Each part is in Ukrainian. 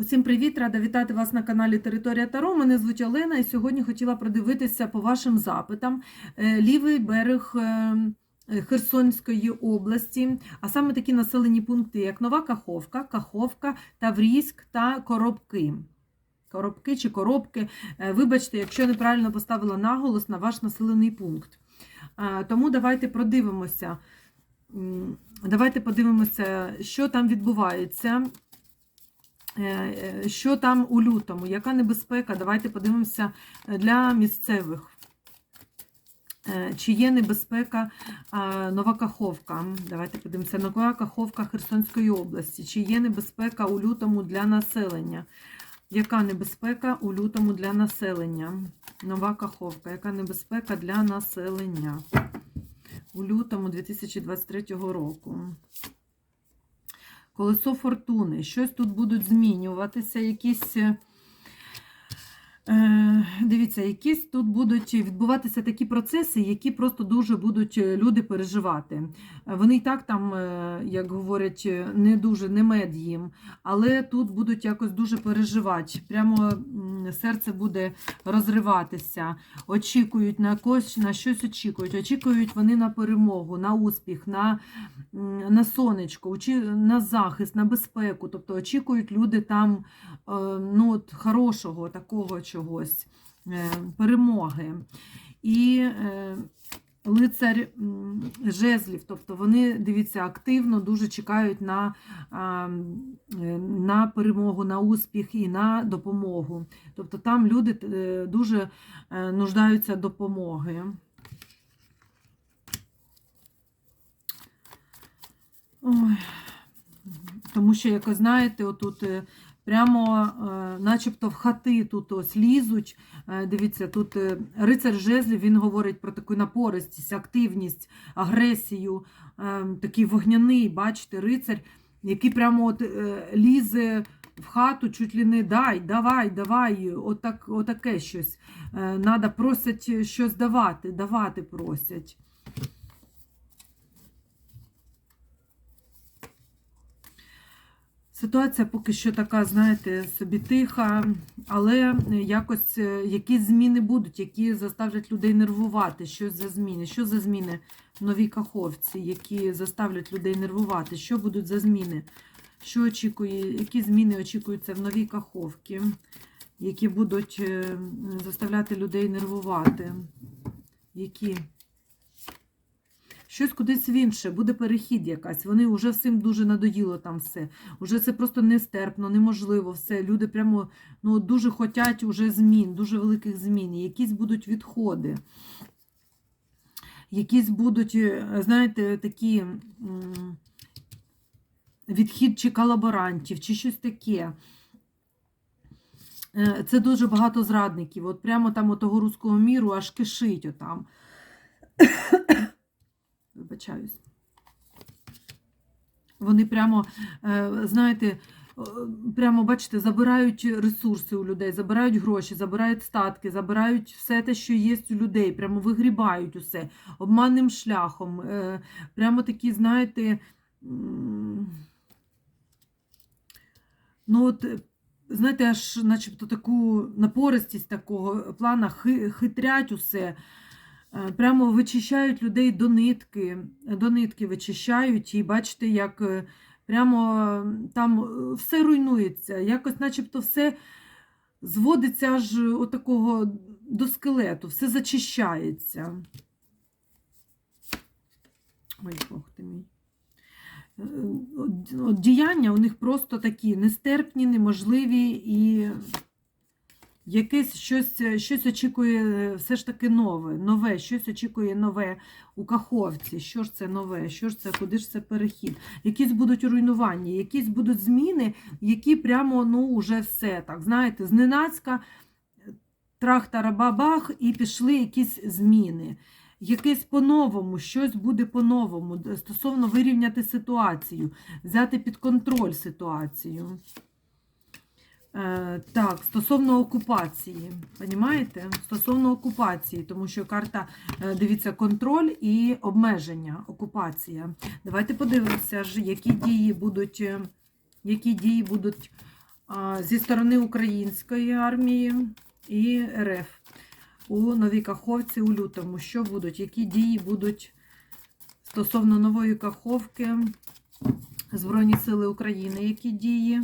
Усім привіт! Рада вітати вас на каналі Територія Таро. Мене звуть Олена, і сьогодні хотіла продивитися по вашим запитам е, лівий берег е, Херсонської області, а саме такі населені пункти, як Нова Каховка, Каховка, Таврійськ та Коробки. Коробки чи коробки. Е, Вибачте, якщо я неправильно поставила наголос на ваш населений пункт. Е, Тому давайте продивимося. Давайте подивимося, що там відбувається. Е, е, Що там у лютому? Яка небезпека? Давайте подивимося е, для місцевих. Чи є небезпека Нова Каховка? Давайте подивимося. Нова Каховка Херсонської області. Чи є небезпека у лютому для населення? Яка небезпека у лютому для населення? Нова Каховка. Яка небезпека для населення у лютому 2023 року? Колесо фортуни. Щось тут будуть змінюватися, якісь. Е, Дивіться, якісь тут будуть відбуватися такі процеси, які просто дуже будуть е, люди переживати. Е, Вони і так там, як говорять, не дуже не мед їм, але тут будуть якось дуже переживати. Прямо серце буде розриватися, очікують на когось, на щось очікують. Очікують вони на перемогу, на успіх, на, на сонечко, на захист, на безпеку. Тобто очікують люди там ну, от, хорошого такого чогось, е, перемоги. І е, лицар жезлів, тобто вони, дивіться, активно дуже чекають на, е, на перемогу, на успіх і на допомогу. Тобто там люди дуже нуждаються допомоги. Ой. Тому що, як ви знаєте, отут прямо е, начебто в хати тут ось лізуть. Е, Дивіться, тут е, рицар жезлів, він говорить про таку напористість, активність, агресію, такий вогняний, бачите, рицар, який прямо от лізе в хату, чуть ли не дай, давай, давай, отак, отаке щось. Надо, просять щось давати, давати просять. Ситуація поки що така, знаєте, собі тиха, але якось е, якісь зміни будуть, які заставлять людей нервувати. Що за зміни? Що за зміни в каховці, які заставлять людей нервувати? Що будуть за зміни? Що очікує, які зміни очікуються в новій каховці, які будуть е, заставляти людей нервувати? Які? Щось кудись в інше, буде перехід якась. Вони вже всім дуже надоїло там все. Уже це просто нестерпно, неможливо все. Люди прямо ну, дуже хочуть уже змін, дуже великих змін. Якісь будуть відходи. Якісь будуть, е, знаєте, такі відхід чи колаборантів, чи щось таке. Е, Це дуже багато зрадників. От прямо там отого руського міру аж кишить отам. Вибачаюсь. Вони прямо, е, знаєте, е, прямо, бачите, забирають ресурси у людей, забирають гроші, забирають статки, забирають все те, що є у людей, прямо вигрібають усе обманним шляхом. Е, Прямо такі, знаєте, ну от, знаєте, аж начебто таку напористість такого плана хитрять усе. Е, Прямо вичищають людей до нитки, до нитки вичищають, і бачите, як е, прямо там е, все руйнується, якось начебто все зводиться аж отакого до скелету, все зачищається. Ой, Бог ти мій. От- от Діяння у них просто такі нестерпні, неможливі і якесь щось, щось очікує е, все ж таки нове, нове, щось очікує нове у Каховці. Що ж це нове? Що ж це, куди ж це перехід? Якісь будуть руйнування, якісь будуть зміни, які прямо ну вже все так. Знаєте, зненацька трах-тарабабах, і пішли якісь зміни. Якесь по-новому, щось буде по-новому, стосовно вирівняти ситуацію, взяти під контроль ситуацію. Е, так, стосовно окупації, понімаєте? Стосовно окупації, тому що карта, е, дивіться, контроль і обмеження, окупація. Давайте подивимося, які дії будуть, е, які дії будуть зі сторони української армії і РФ у Новій Каховці у лютому. Що будуть? Які дії будуть стосовно нової Каховки, Збройні Сили України, які дії?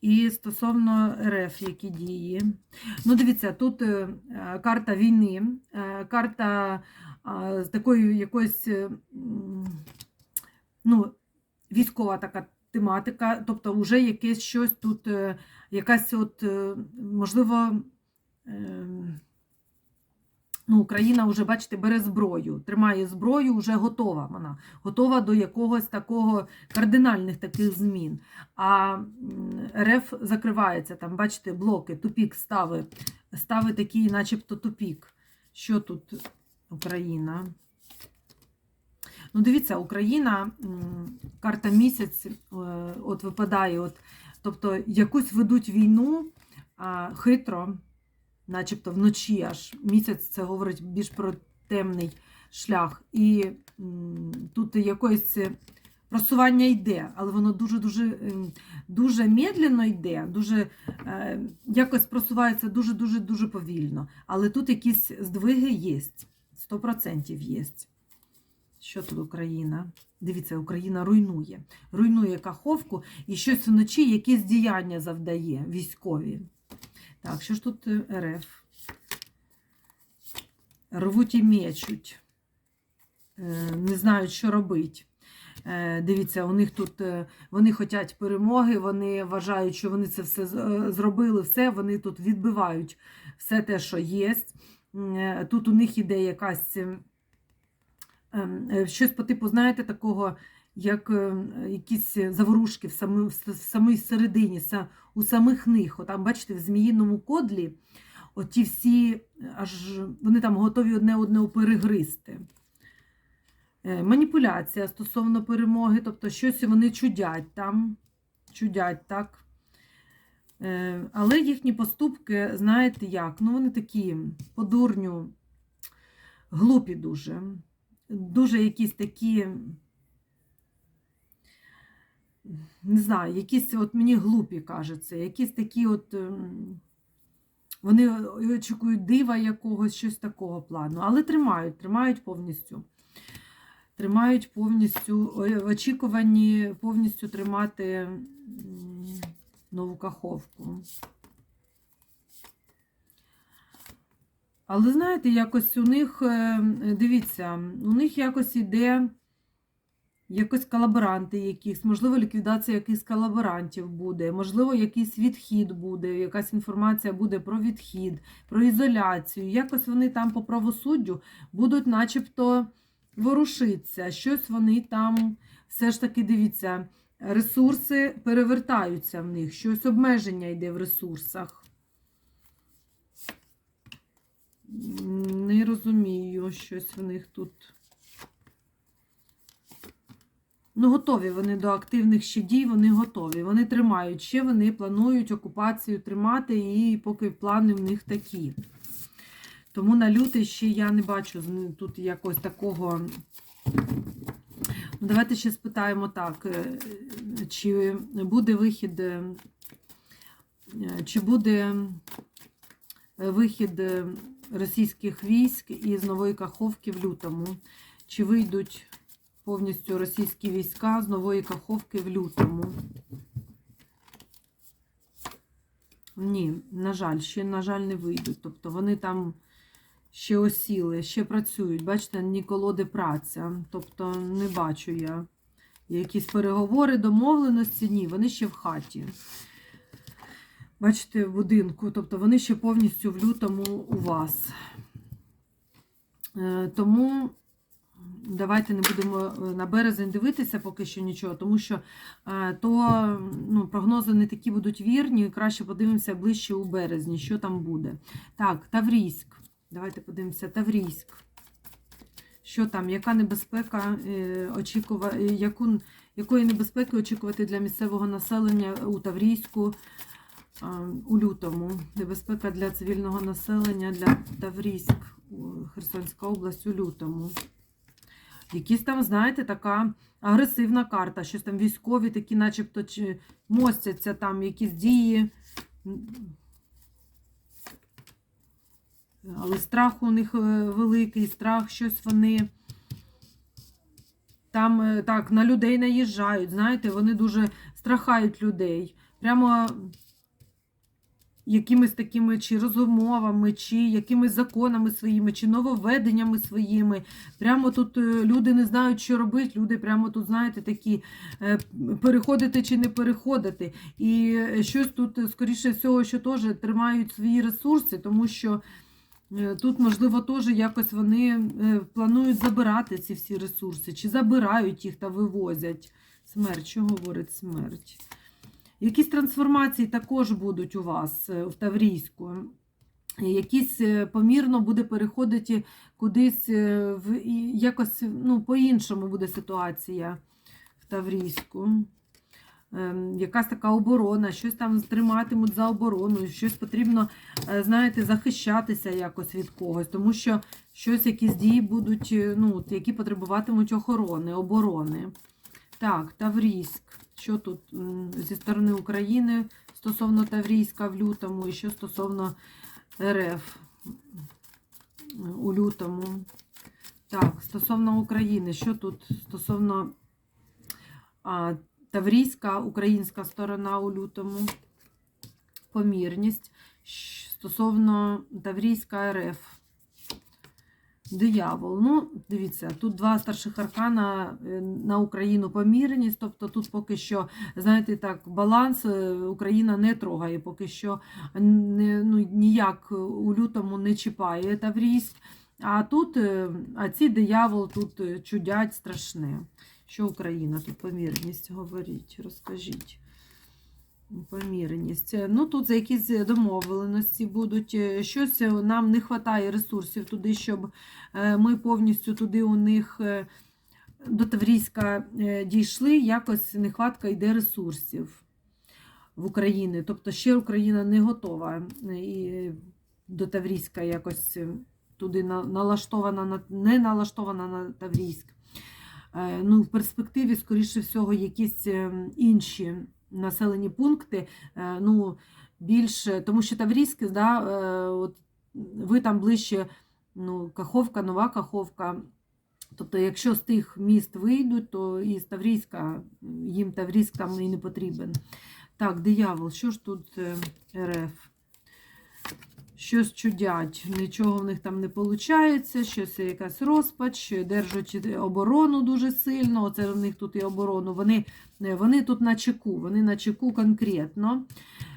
І стосовно РФ, які дії. Ну, дивіться, тут е, карта війни, е, карта з такою якоюсь е, ну, військова така тематика, тобто вже якесь щось тут, якась от, можливо, е, ну, Україна вже, бачите, бере зброю, тримає зброю, вже готова вона, готова до якогось такого кардинальних таких змін. А РФ закривається, там, бачите, блоки, тупік стави, стави такий, начебто тупік. Що тут Україна? Ну, дивіться, Україна, карта місяць, е, от випадає, от, тобто якусь ведуть війну хитро, начебто вночі аж місяць це говорить більш про темний шлях. І тут якось просування йде, але воно дуже-дуже ем, дуже медленно йде, дуже е, якось просувається дуже-дуже дуже повільно. Але тут якісь здвиги є, 100% є. Що тут Україна? Дивіться, Україна руйнує. Руйнує Каховку і щось вночі, якісь діяння завдає військові. Так, що ж тут е, РФ? Рвуть і мечуть. Е, Не знають, що робити. Е, Дивіться, у них тут вони хочуть перемоги, вони вважають, що вони це все зробили, все, вони тут відбивають все те, що є. Тут у них іде якась ем, ем, щось по типу, знаєте, такого, як ем, якісь заворушки в самій, в середині, у самих них. Там, бачите, в зміїному кодлі оті всі, аж вони там готові одне одного перегризти. Е, Маніпуляція стосовно перемоги, тобто щось вони чудять там, чудять так. Е, Але їхні поступки, знаєте як? Ну, вони такі по дурню, глупі дуже. Дуже якісь такі, не знаю, якісь от мені глупі кажуться, якісь такі от. ем, Вони очікують дива якогось, щось такого плану. Але тримають, тримають повністю. Тримають повністю ой, в очікуванні повністю тримати нову каховку. Але знаєте, якось у них, е, дивіться, у них якось іде якось колаборанти якісь, можливо, ліквідація якихось колаборантів буде, можливо, якийсь відхід буде, якась інформація буде про відхід, про ізоляцію. Якось вони там по правосуддю будуть начебто ворушитися, щось вони там все ж таки дивіться, ресурси перевертаються в них, щось обмеження йде в ресурсах. Не розумію, щось в них тут. Ну, готові вони до активних ще дій, вони готові. Вони тримають. Ще вони планують окупацію тримати, і поки плани в них такі. Тому на лютий ще я не бачу тут якось такого. Ну, Давайте ще спитаємо так, е, чи буде вихід, е, чи буде вихід е, російських військ із Нової Каховки в лютому? Чи вийдуть повністю російські війська з Нової Каховки в лютому? Ні, на жаль, ще, на жаль, не вийдуть. Тобто вони там ще осіли, ще працюють. Бачите, ні колоди праця. Тобто не бачу я. Якісь переговори, домовленості, ні, вони ще в хаті. Бачите, в будинку, тобто вони ще повністю в лютому у вас. Е, Тому давайте не будемо е, на березень дивитися поки що нічого, тому що е, то ну, прогнози не такі будуть вірні. Краще подивимося ближче у березні, що там буде. Так, Таврійськ. Давайте подивимося, Таврійськ. Що там, яка небезпека е, очікува... яку... якої небезпеки очікувати для місцевого населення у Таврійську у лютому? Небезпека для цивільного населення для Таврійськ, Херсонська область у лютому. Якісь там, знаєте, така агресивна карта, щось там військові, такі, начебто, чи мостяться там, якісь дії. Але страх у них е, великий, страх, щось вони там е, так на людей наїжджають. Знаєте, вони дуже страхають людей. Прямо якимись такими чи розумовами, чи якимись законами своїми, чи нововведеннями своїми. Прямо тут е, люди не знають, що робити. Люди прямо тут, знаєте, такі е, переходити чи не переходити. І е, щось тут, скоріше всього, що теж тримають свої ресурси, тому що. Тут, можливо, теж якось вони планують забирати ці всі ресурси, чи забирають їх та вивозять. Смерть, що говорить смерть? Якісь трансформації також будуть у вас е, в Таврійську. Якісь е, помірно буде переходити кудись е, якось ну, по-іншому буде ситуація в Таврійську. Ем, Якась така оборона, щось там триматимуть за обороною, щось потрібно, знаєте, захищатися якось від когось, тому що щось, якісь дії будуть, ну, які потребуватимуть охорони, оборони. Так, Таврійськ. Що тут зі сторони України стосовно Таврійська в лютому і що стосовно РФ у лютому. Так, стосовно України, що тут стосовно а, Таврійська, українська сторона у лютому, помірність. Стосовно Таврійська РФ. Диявол. Ну, дивіться, тут два старших аркана е, на Україну помірність. Тобто тут поки що, знаєте, так, баланс е, Україна не трогає, поки що не, ну, ніяк у лютому не чіпає Таврійськ. А тут, е, а ці диявол тут чудять страшне. Що Україна тут помірність? Говоріть, розкажіть. Помірність. Ну, тут за якісь домовленості будуть. Е, Щось нам не вистачає ресурсів туди, щоб е, ми повністю туди у них е, до Таврійська е, дійшли. Якось нехватка йде ресурсів в Україні. Тобто ще Україна не готова е, і до Таврійська якось е, туди налаштована, не налаштована на Таврійськ. Е, Ну, в перспективі, скоріше всього, якісь е, інші населені пункти, е, ну, більше, тому що Таврійськ, да, е, от ви там ближче, ну, Каховка, Нова Каховка. Тобто, якщо з тих міст вийдуть, то і з Таврійська, їм Таврійськ там і не потрібен. Так, диявол, що ж тут е, РФ? Щось чудять, нічого в них там не виходить, щось якась розпач, держать оборону дуже сильно. Оце в них тут і оборону. Вони, е, вони тут на чеку, вони на чеку конкретно.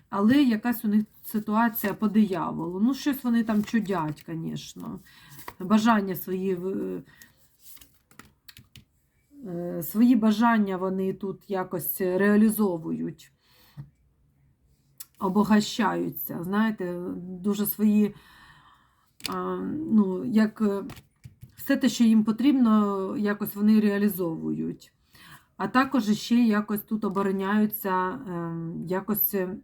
Але якась у них ситуація по дияволу. Ну, щось вони там чудять, звісно. Бажання свої. е, Свої бажання вони тут якось реалізовують обогащаються, знаєте, дуже свої, ну, як е, все те, що їм потрібно, якось вони реалізовують. А також ще якось тут обороняються е, якось е,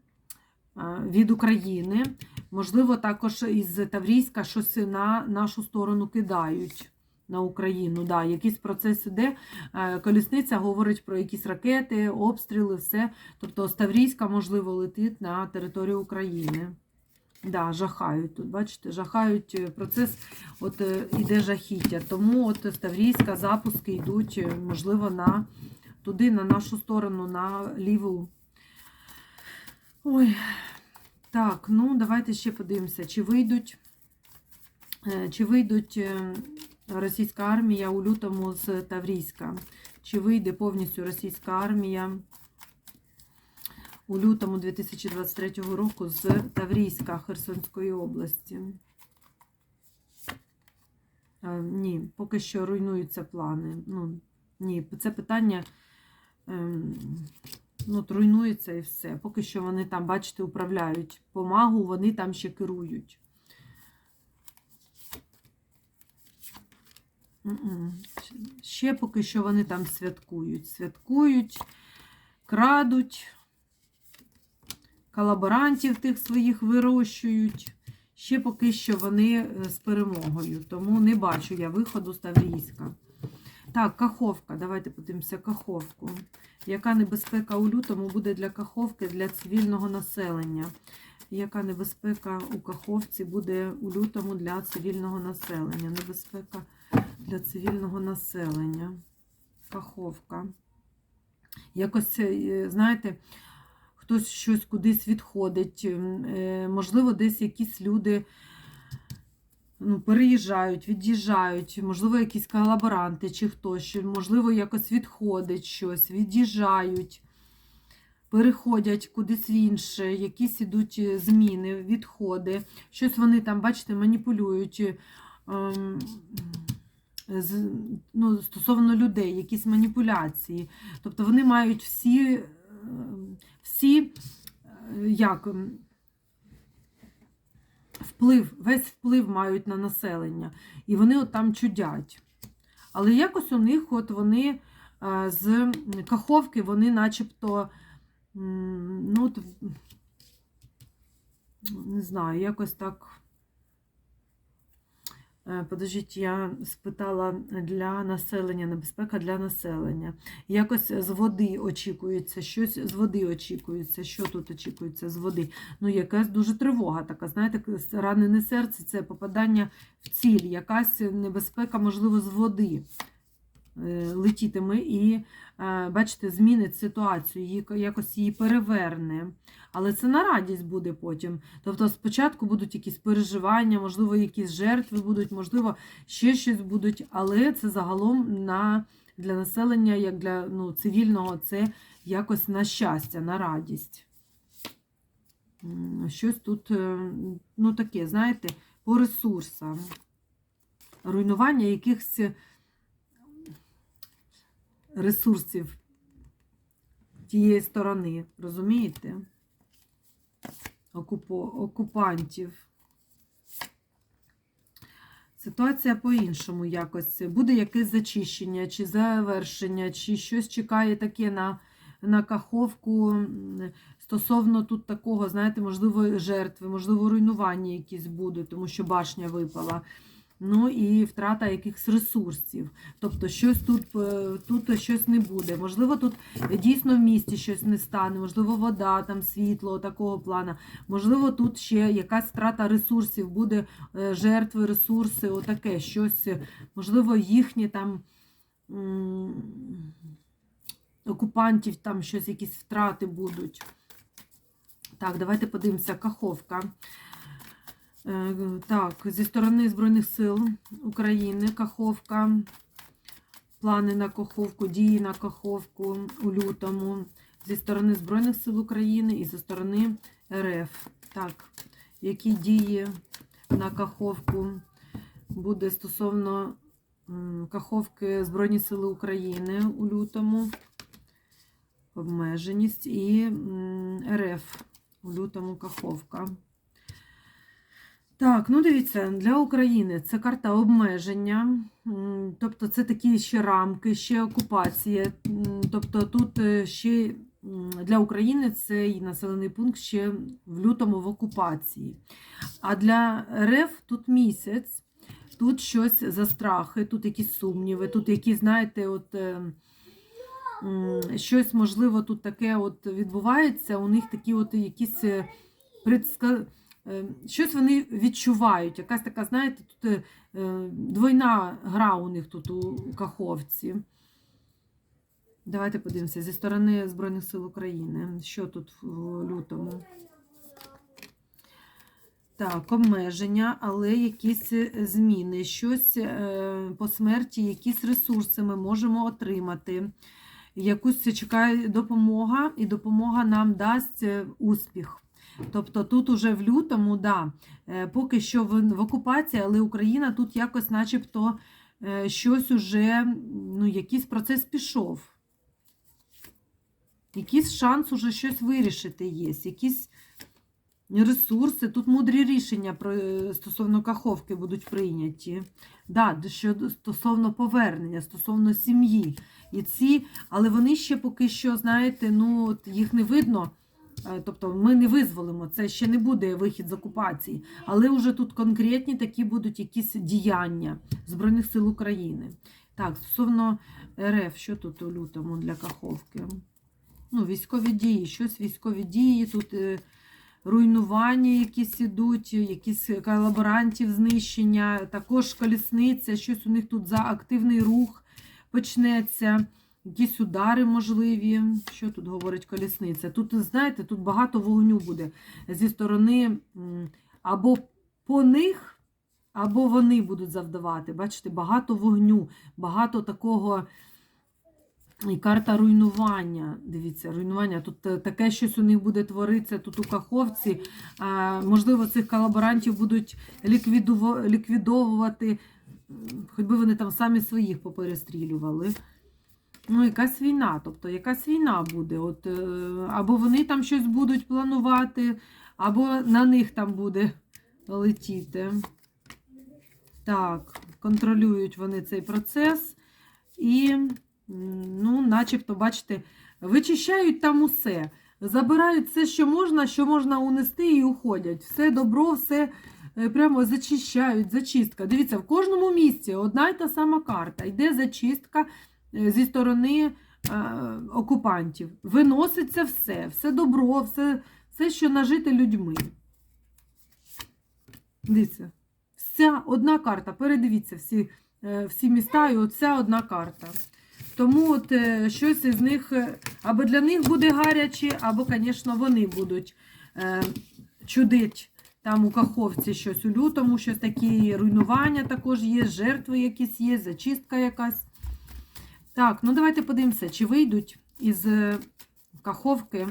від України. Можливо, також із Таврійська щось на нашу сторону кидають. На Україну, да, якийсь процес іде. Е, Колісниця говорить про якісь ракети, обстріли, все. Тобто з Таврійська, можливо, летить на територію України. Да, жахають тут, бачите, жахають е, процес, от е, іде жахіття. Тому от з Таврійська запуски йдуть, можливо, на туди, на нашу сторону, на ліву. Ой, так, ну давайте ще подивимося, чи вийдуть, чи вийдуть російська армія у лютому з Таврійська. Чи вийде повністю російська армія у лютому 2023 року з Таврійська Херсонської області? Е, Ні, поки що руйнуються плани. Ну, ні, це питання ем, ну, руйнується і все. Поки що вони там, бачите, управляють помагу, вони там ще керують. Ще поки що вони там святкують. Святкують, крадуть, колаборантів тих своїх вирощують. Ще поки що вони е, з перемогою. Тому не бачу я виходу з Таврійська. Так, Каховка. Давайте подивимося Каховку. Яка небезпека у лютому буде для Каховки, для цивільного населення? Яка небезпека у Каховці буде у лютому для цивільного населення? Небезпека для цивільного населення. Каховка. Якось, е, знаєте, хтось щось кудись відходить. е, Можливо, десь якісь люди ну, переїжджають, від'їжджають, можливо, якісь колаборанти чи хтось, можливо, якось відходить щось, від'їжджають, переходять кудись в інше, якісь ідуть е, зміни, відходи. Щось вони там, бачите, маніпулюють. Е, ну, стосовно людей, якісь маніпуляції. Тобто вони мають всі, е, всі е, як, вплив, весь вплив мають на населення. І вони от там чудять. Але якось у них, от вони з Каховки, вони начебто, ну, не знаю, якось так. Е, Подождіть, я спитала для населення, небезпека для населення. Якось з води очікується, щось з води очікується. Що тут очікується з води? Ну, якась дуже тривога така, знаєте, ранене серце це попадання в ціль, якась небезпека, можливо, з води летітиме і, е, бачите, змінить ситуацію, якось її переверне. Але це на радість буде потім. Тобто спочатку будуть якісь переживання, можливо, якісь жертви будуть, можливо, ще щось будуть, але це загалом на, для населення, як для ну, цивільного, це якось на щастя, на радість. Щось тут, е, ну таке, знаєте, по ресурсам. Руйнування якихось ресурсів тієї сторони, розумієте? Окупо, окупантів. Ситуація по-іншому якось. Буде якесь зачищення, чи завершення, чи щось чекає таке на, на каховку стосовно тут такого, знаєте, можливо, жертви, можливо, руйнування якісь будуть, тому що башня випала. Ну і втрата якихось ресурсів. Тобто щось тут, е, тут щось не буде. Можливо, тут дійсно в місті щось не стане, можливо, вода, там світло такого плана. Можливо, тут ще якась втрата ресурсів, буде е, жертви, ресурси, отаке щось, можливо, їхні там окупантів, там щось, якісь втрати будуть. Так, давайте подивимося, Каховка. Е, Так, зі сторони Збройних сил України, Каховка, плани на Каховку, дії на Каховку у лютому, зі сторони Збройних сил України і зі сторони РФ. Так, які дії на Каховку буде стосовно Каховки Збройні Сили України у лютому, обмеженість і РФ у лютому Каховка. Так, ну дивіться, для України це карта обмеження, тобто це такі ще рамки, ще окупація. Тобто тут е, ще для України цей населений пункт ще в лютому в окупації. А для РФ тут місяць, тут щось за страхи, тут якісь сумніви, тут якісь, знаєте, от. е, Щось можливо тут таке от відбувається. У них такі от якісь е, предска... Е, Щось вони відчувають. Якась така, знаєте, тут е, е, двойна гра у них тут у Каховці. Давайте подивимося зі сторони Збройних сил України. Що тут в лютому? Так, обмеження, але якісь е, зміни, щось е, по смерті, якісь ресурси ми можемо отримати. Якусь чекає допомога, і допомога нам дасть е, успіх. Тобто тут уже в лютому, да, е, поки що в, в окупації, але Україна тут якось начебто е, щось уже, ну, якийсь процес пішов. Якийсь шанс уже щось вирішити є, якісь ресурси, тут мудрі рішення е, стосовно каховки будуть прийняті. Да, що стосовно повернення, стосовно сім'ї. І ці, але вони ще поки що, знаєте, ну, їх не видно. Е, Тобто ми не визволимо, це ще не буде вихід з окупації, але вже тут конкретні такі будуть якісь діяння Збройних сил України. Так, стосовно РФ, що тут у лютому для Каховки? Ну, військові дії, щось військові дії, тут е, руйнування якісь ідуть, якісь колаборантів знищення, також колісниця, щось у них тут за активний рух почнеться, якісь удари можливі. Що тут говорить колісниця? Тут, знаєте, тут багато вогню буде зі сторони або по них, або вони будуть завдавати. Бачите, багато вогню, багато такого. І карта руйнування. Дивіться, руйнування. Тут е, таке щось у них буде творитися тут у Каховці. Можливо, цих колаборантів будуть ліквідовувати, хоч би вони там самі своїх поперестрілювали. Ну, якась війна, тобто якась війна буде. От, е, або вони там щось будуть планувати, або на них там буде летіти. Так, контролюють вони цей процес. І, ну, начебто, бачите, вичищають там усе. Забирають все, що можна, що можна унести, і уходять. Все добро, все е, прямо зачищають, зачистка. Дивіться, в кожному місці одна й та сама карта. Йде зачистка зі сторони е, окупантів. Виноситься все, все добро, все, все, що нажите людьми. Дивіться, вся одна карта. Передивіться всі, е, всі міста, і оця одна карта. Тому от е, щось із них е, або для них буде гаряче, або, звісно, вони будуть е, чудить там у Каховці щось у лютому, щось такі руйнування також є, жертви якісь є, зачистка якась. Так, ну давайте подивимося, чи вийдуть із е, Каховки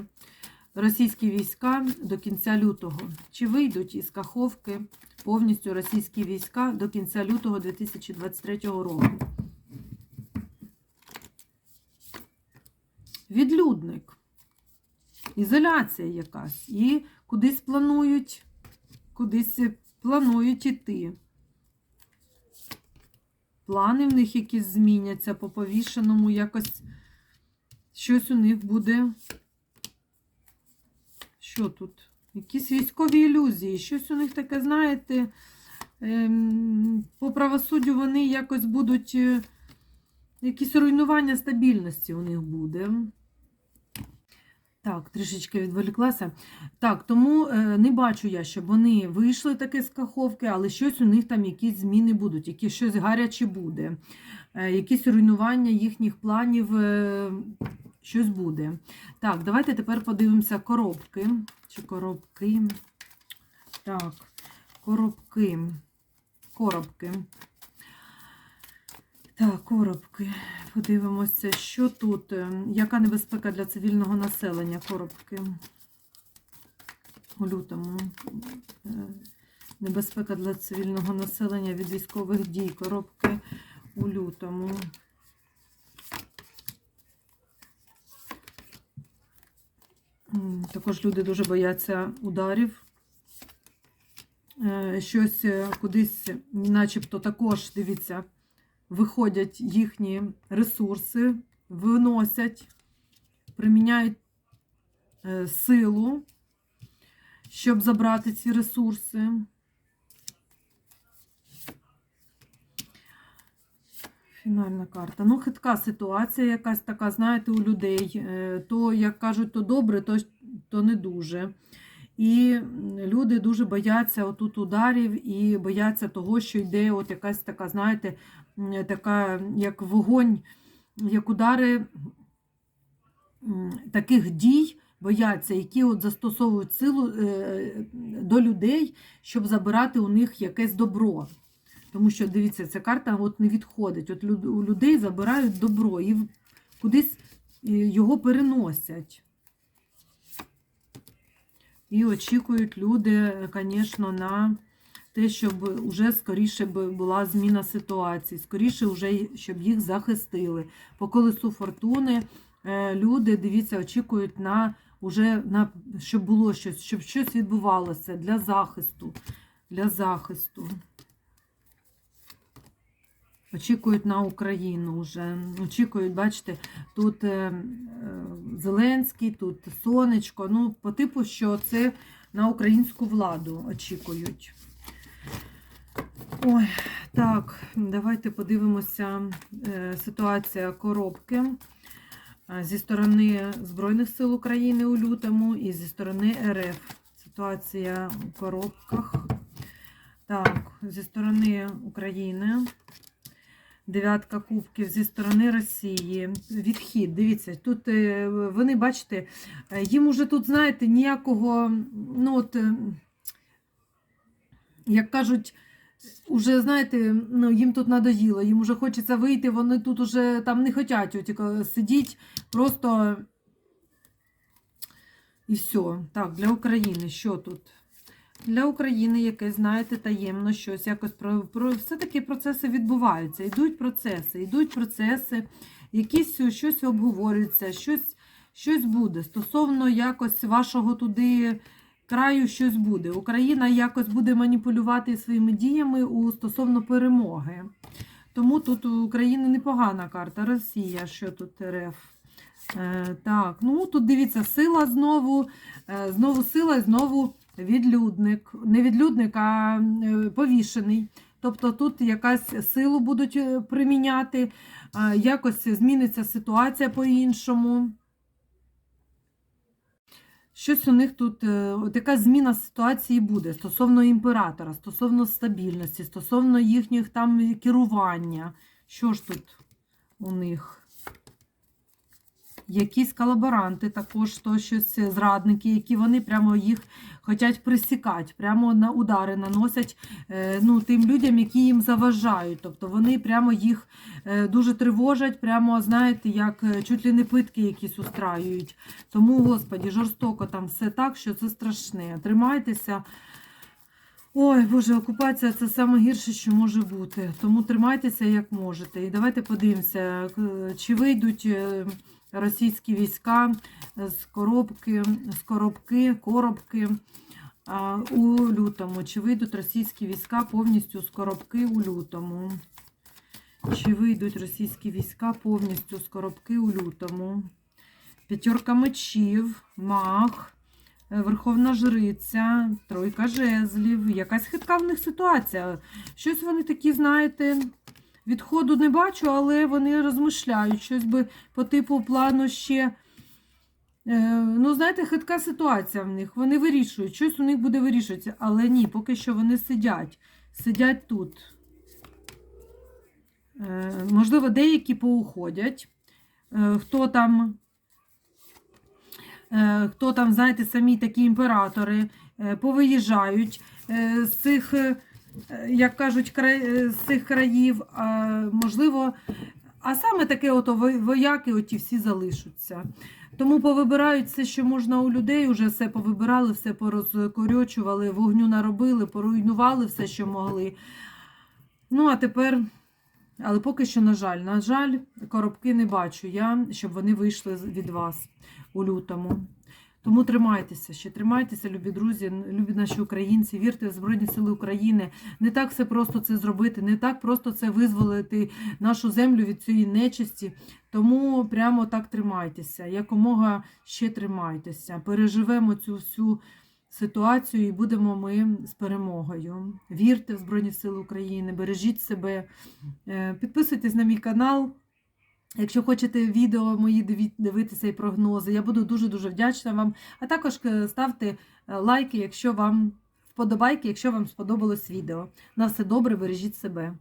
російські війська до кінця лютого. Чи вийдуть із Каховки повністю російські війська до кінця лютого 2023 року? Відлюдник, ізоляція якась. І кудись планують, кудись планують іти. Плани в них якісь зміняться по повішеному, якось щось у них буде. Що тут? Якісь військові ілюзії. Щось у них таке, знаєте, ем, по правосуддю вони якось будуть. е, Якісь руйнування стабільності у них буде. Так, трішечки відволіклася. Так, тому е, не бачу я, щоб вони вийшли таки з каховки, але щось у них там якісь зміни будуть, якісь щось гаряче буде, е, якісь руйнування їхніх планів, е, щось буде. Так, давайте тепер подивимося коробки. Чи коробки? Так, коробки. Коробки. Так, коробки. Подивимося, що тут. е, Яка небезпека для цивільного населення? Коробки. У лютому. Е, Небезпека для цивільного населення від військових дій. Коробки у лютому. Також люди дуже бояться ударів. Е, Щось е, кудись, начебто, також, дивіться, виходять їхні ресурси, виносять, приміняють е, силу, щоб забрати ці ресурси. Фінальна карта. Ну, хитка ситуація якась така, знаєте, у людей. Е, То, як кажуть, то добре, то, то не дуже. І люди дуже бояться отут ударів і бояться того, що йде от якась така, знаєте, така, як вогонь, як удари таких дій бояться, які от застосовують силу е, до людей, щоб забирати у них якесь добро. Тому що, дивіться, ця карта от не відходить. От у людей забирають добро і кудись е, його переносять. І очікують люди, звісно, на те, щоб уже скоріше була зміна ситуації, скоріше, вже, щоб їх захистили. По колесу фортуни е, люди, дивіться, очікують на уже на щоб було щось, щоб щось відбувалося для захисту. Для захисту. Очікують на Україну вже. Очікують, бачите, тут е, е, Зеленський, тут сонечко. Ну, по типу, що це на українську владу очікують. Ой, так, давайте подивимося е, ситуація коробки е, зі сторони Збройних сил України у лютому і зі сторони РФ. Ситуація у коробках. Так, зі сторони України. Дев'ятка кубків зі сторони Росії. Відхід. Дивіться, тут е, вони, бачите, їм уже тут, знаєте, ніякого, ну от, як кажуть, уже, знаєте, ну, їм тут надоїло, їм уже хочеться вийти, вони тут уже там не хочуть сидіть, просто і все. Так, для України що тут? Для України якесь, знаєте, таємно щось, якось про, про все-таки процеси відбуваються. Йдуть процеси, йдуть процеси, якісь щось обговорюється, щось, щось буде. Стосовно якось вашого туди краю щось буде. Україна якось буде маніпулювати своїми діями у стосовно перемоги. Тому тут у України непогана карта. Росія, що тут РФ. Е, так, ну тут дивіться, сила знову, е, знову сила і знову відлюдник. Не відлюдник, а е, повішений. Тобто тут якась силу будуть е, приміняти, е, якось зміниться ситуація по-іншому. Щось у них тут, е, от яка зміна ситуації буде стосовно імператора, стосовно стабільності, стосовно їхніх там керування. Що ж тут у них? Якісь колаборанти, також то щось зрадники, які вони прямо їх хочуть присікати, прямо на удари наносять е, ну, тим людям, які їм заважають. Тобто вони прямо їх е, дуже тривожать, прямо, знаєте, як е, чуть ли не питки якісь устраюють. Тому, господі, жорстоко там все так, що це страшне. Тримайтеся. Ой, Боже, окупація це саме гірше, що може бути. Тому тримайтеся як можете. І давайте подивимося, чи вийдуть е, російські війська з коробки, з коробки, коробки у лютому. Чи вийдуть російські війська повністю з коробки у лютому? Чи вийдуть російські війська повністю з коробки у лютому? П'ятерка мечів, маг. Е, Верховна жриця, тройка жезлів, якась хитка в них ситуація. Щось вони такі, знаєте, відходу не бачу, але вони розмишляють. Щось би по типу плану ще. Е, Ну, знаєте, хитка ситуація в них. Вони вирішують, щось у них буде вирішуватися. Але ні, поки що вони сидять. Сидять тут. Е, Можливо, деякі поуходять. Е, Хто там хто там, знаєте, самі такі імператори повиїжджають з цих, як кажуть, е, з цих країв, можливо, а саме таке ото вояки оті всі залишаться. Тому повибирають все, що можна у людей, вже все повибирали, все порозкорьочували, вогню наробили, поруйнували все, що могли. Ну, а тепер, але поки що, на жаль, на жаль, коробки не бачу я, щоб вони вийшли від вас у лютому. Тому тримайтеся ще, тримайтеся, любі друзі, любі наші українці, вірте в Збройні Сили України. Не так все просто це зробити, не так просто це визволити нашу землю від цієї нечисті. Тому прямо так тримайтеся, якомога ще тримайтеся. Переживемо цю всю ситуацію і будемо ми з перемогою. Вірте в Збройні Сили України, бережіть себе, Е, підписуйтесь на мій канал. Якщо хочете відео мої дивитися і прогнози, я буду дуже-дуже вдячна вам. А також е, ставте е, лайки, якщо вам вподобайки, якщо вам сподобалось відео. На все добре, бережіть себе.